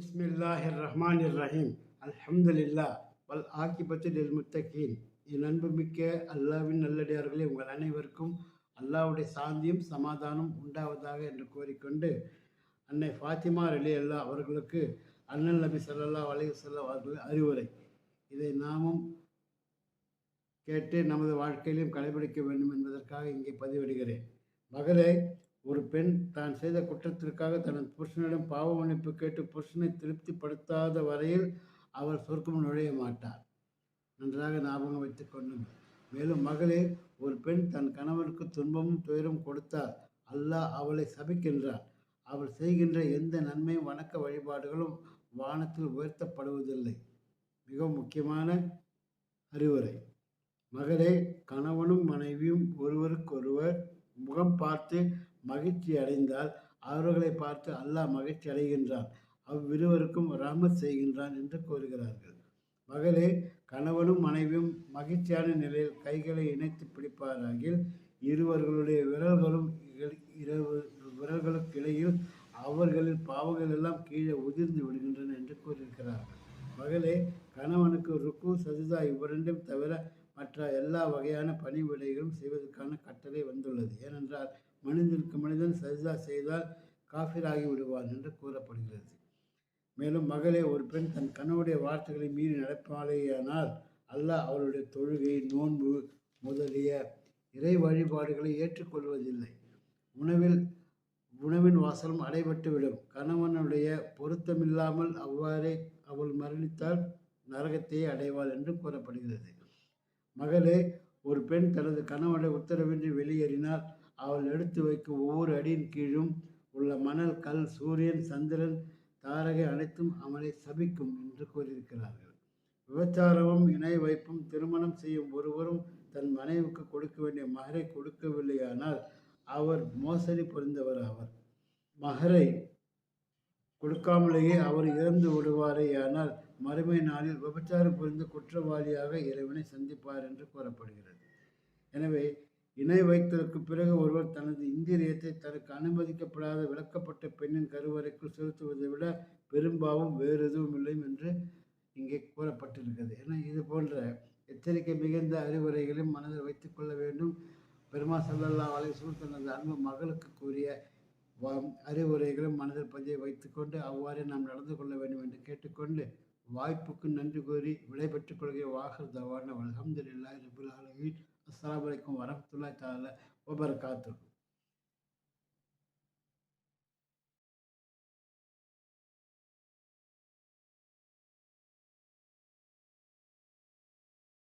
பிஸ்மில்லாஹிர் ரஹ்மான் ரஹீம் அல்ஹம்துலில்லா வல் ஆக்கிபத்தில் முத்தகீன். என் அன்புமிக்க அல்லாவின் நல்லடியார்களே உங்கள் அனைவருக்கும் அல்லாவுடைய சாந்தியும் சமாதானம் உண்டாவதாக என்று கூறிக்கொண்டு அன்னை ஃபாத்திமா அலி அல்லா அவர்களுக்கு அண்ணன் நபி சல்லா அலைஹி சொல்லா அவர்கள் அறிவுரை. இதை நாமும் கேட்டு நமது வாழ்க்கையிலும் கடைபிடிக்க வேண்டும் என்பதற்காக இங்கே பதிவிடுகிறேன். மகளே ஒரு பெண் தான் செய்த குற்றத்திற்காக தனது புருஷனிடம் பாவ மன்னிப்பு கேட்டு புருஷனை திருப்திப்படுத்தாத வரையில் அவள் சொர்க்கம் நுழைய மாட்டார் நன்றாக ஞாபகம் வைத்துக் கொள்ளுங்கள். மேலும் மகளே ஒரு பெண் தன் கணவனுக்கு துன்பமும் துயரும் கொடுத்தால் அல்லாஹ் அவளை சபிக்கின்றான். அவள் செய்கின்ற எந்த நன்மையும் வணக்க வழிபாடுகளும் வானத்தில் உயர்த்தப்படுவதில்லை. மிக முக்கியமான அறிவுரை. மகளே கணவனும் மனைவியும் ஒருவருக்கொருவர் முகம் பார்த்து மகிழ்ச்சி அடைந்தால் அவர்களை பார்த்து அல்லாஹ் மகிழ்ச்சி அடைகின்றான். அவ்விருவருக்கும் ரஹமத் செய்கின்றான் என்று கூறுகிறார்கள். மகளே கணவனும் மனைவியும் மகிழ்ச்சியான நிலையில் கைகளை இணைத்து பிடிப்பாராகில் இருவர்களுடைய விரல்களும் விரல்களுக்கு இடையில் அவர்களின் பாவங்கள் எல்லாம் கீழே உதிர்ந்து விடுகின்றன என்று கூறியிருக்கிறார்கள். மகளே கணவனுக்கு ருக்கு சஜிதா இவ்விரண்டும் தவிர மற்ற எல்லா வகையான பணிவிடைகளும் செய்வதற்கான கட்டளை வந்துள்ளது. ஏனென்றால் மனிதனுக்கு மனிதன் சஜிதா செய்தால் காஃபிராகி விடுவான் என்று கூறப்படுகிறது. மேலும் மகளே ஒரு பெண் தன் கணவனுடைய வார்த்தைகளை மீறி நடப்பாளேயானால் அல்லாஹ் அவளுடைய தொழுகை நோன்பு முதலிய இறை வழிபாடுகளை ஏற்றுக்கொள்வதில்லை. உணவில் உணவின் வாசலும் அடைபட்டுவிடும். கணவனுடைய பொருத்தமில்லாமல் அவ்வாறே அவள் மரணித்தால் நரகத்தையே அடைவாள் என்று கூறப்படுகிறது. மகளே ஒரு பெண் தனது கணவனுடைய உத்தரவின்றி வெளியேறினால் அவள் எடுத்து வைக்கும் ஒவ்வொரு அடியின் கீழும் உள்ள மணல் கல் சூரியன் சந்திரன் தாரகை அனைத்தும் அவனை சபிக்கும் என்று கூறியிருக்கிறார்கள். விபச்சாரமும் இணை வைப்பும் திருமணம் செய்யும் ஒருவரும் தன் மனைவிக்கு கொடுக்க வேண்டிய மகரை கொடுக்கவில்லையானால் அவர் மோசடி புரிந்தவர் ஆவர். மகரை கொடுக்காமலேயே அவர் இறந்து விடுவாரேயானால் மறுமை நாளில் விபச்சாரம் புரிந்து குற்றவாளியாக இறைவனை சந்திப்பார் என்று கூறப்படுகிறது. எனவே இணை வைத்ததற்கு பிறகு ஒருவர் தனது இந்திரியத்தை தனக்கு அனுமதிக்கப்படாத விளக்கப்பட்ட பெண்ணின் கருவறைக்குள் செலுத்துவதை விட பெரும்பாவும் வேறு எதுவும் இல்லை என்று இங்கே கூறப்பட்டிருக்கிறது. ஏன்னா இது போன்ற எச்சரிக்கை மிகுந்த அறிவுரைகளையும் மனதில் வைத்துக்கொள்ள வேண்டும். பெருமா சல்லல்லா அலைசூர் தனது அன்பு மகளுக்கு கூறிய அறிவுரைகளும் மனதில் பதிய வைத்துக்கொண்டு அவ்வாறே நாம் நடந்து கொள்ள வேண்டும் என்று கேட்டுக்கொண்டு வாய்ப்புக்கு நன்றி கூறி விடைபெற்றுக் கொள்கிற வாகர் தவான. அலமதுல்லாஹி ரபுல் ஆலமீன். அஸ்லாம் வலைக்கம் வரமத்துல்லா தால வபர்காத்து